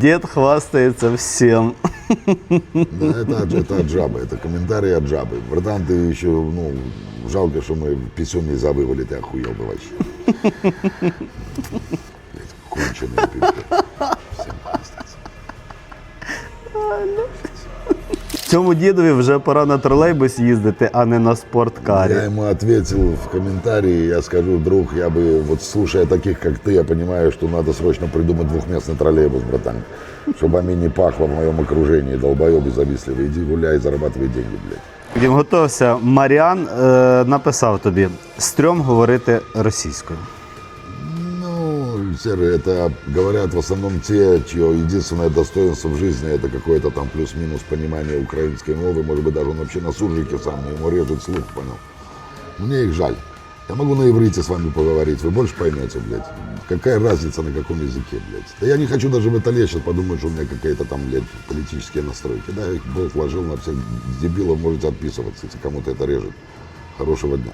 Дед хвастается всем. Да, это, это от жабы, это комментарий от жабы. Братан, ты еще, ну, жалко, что мы писюн нельзя вывалить, ты охуел бы вообще. Блядь, конченый пиздец. Всем пиздец. Цьому дідові вже пора на тролейбус їздити, а не на спорткарі. Я ему ответил в комментарии, я скажу, друг, я бы, вот слушая таких, как ты, я понимаю, что надо срочно придумать двухместный троллейбус, братан. Чтобы ами не пахло в моем окружении, долбоебы завистливые. Иди гуляй, зарабатывай деньги, блядь. Він готовся. Маріан е, написав тобі: стрьом говорити російською. Серый, это говорят в основном те, чье единственное достоинство в жизни это какое-то там плюс-минус понимание украинской мовы. Может быть, даже он вообще на суржике сам, но ему режет слух, понял. Мне их жаль. Я могу на иврите с вами поговорить, вы больше поймете, блядь. Какая разница на каком языке, блядь. Да я не хочу даже в это лезть, сейчас подумать, что у меня какие-то там, блядь, политические настройки. Да, их Бог вложил на всех дебилов, можете отписываться, если кому-то это режет. Хорошего дня.